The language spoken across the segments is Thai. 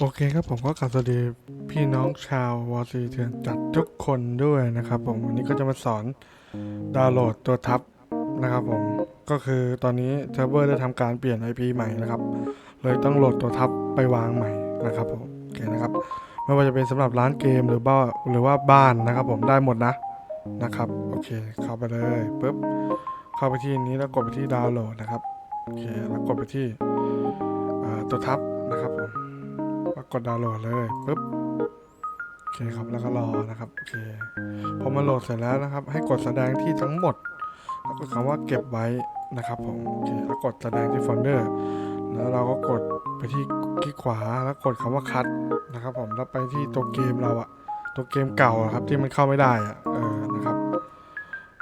โอเคครับผมก็กลับสวัสดีพี่น้องชาววอซีเถื่อนจัดทุกคนด้วยนะครับผมวันนี้ก็จะมาสอนดาวน์โหลดตัวทับนะครับผมก็คือตอนนี้เซิร์ฟเวอร์ได้ทำการเปลี่ยน IP ใหม่นะครับ เลยต้องโหลดตัวทับไปวางใหม่นะครับผมโอเคนะครับไม่ว่าจะเป็นสำหรับร้านเกมหรือบ้าหรือว่าบ้านนะครับผมได้หมดนะนะครับโอเคเข้าไปเลยปุ๊บเข้าไปที่นี้แล้วกดไปที่ดาวน์โหลดนะครับโอเคแล้วกดไปที่ตัวทับนะครับผม กดดาวน์โหลดเลยปุ๊บโอเคครับแล้วก็รอนะครับโอเคพอมาโหลดเสร็จแล้วนะครับ ให้กดแสดงที่ทั้งหมด แล้วก็คำว่าเก็บไว้นะครับผมโอเคแล้วกดแสดงที่โฟลเดอร์แล้วเราก็กดไปที่คลิกขวาแล้วกดคำว่าคัดนะครับ ผมแล้วไปที่ตัวเกมเราอะตัวเกมเก่าครับที่มันเข้าไม่ได้อะเออนะครับ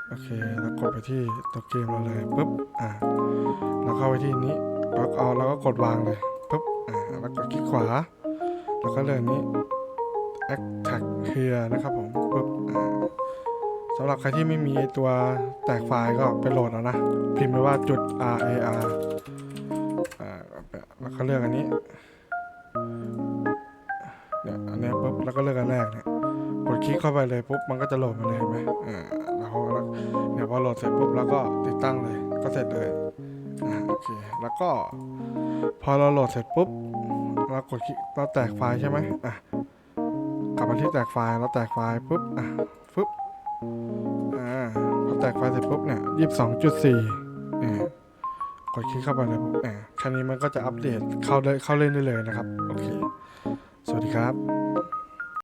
โอเคแล้วกดไปที่ตัวเกมเราเลยปุ๊บอ่าแล้วเข้าไปที่นี้แล้วเอาแล้วก็กดวางเลยปุ๊บอ่าแล้วกดคลิกขวา แล้วก็เลือกนี้ Attack Clear นะครับผมปุ๊บสำหรับใครที่ไม่มีตัวแตกไฟล์ก็ไปโหลดเอานะ พิมพ์ไปว่าจุด R A R อ่าแล้วก็เลือกอันนี้เนี่ยอันนี้ปุ๊บแล้วก็เลือกอันแรกเนี่ยกดคลิกเข้าไปเลยปุ๊บมันก็จะโหลดมาเลยเห็นไหมอ่าแล้วเขาแล้วเดี๋ยวพอโหลดเสร็จปุ๊บแล้วก็ติดตั้งเลยก็เสร็จเลยอ่าโอเคแล้วก็พอเราโหลดเสร็จปุ๊บ เรากดคลิกเราแตกไฟล์ใช่ไหมอะกลับมาที่แตกไฟล์เราแตกไฟล์ปุ๊บอะฟึบอ่าพอแตกไฟล์เสร็จปุ๊บเนี่ยยี่สิบสองจุดสี่เนี่ยกดคลิกเข้าไปเลยปุ๊บอะแค่นี้มันก็จะอัปเดตเข้าได้เข้าเล่นได้เลยนะครับ โอเค สวัสดีครับ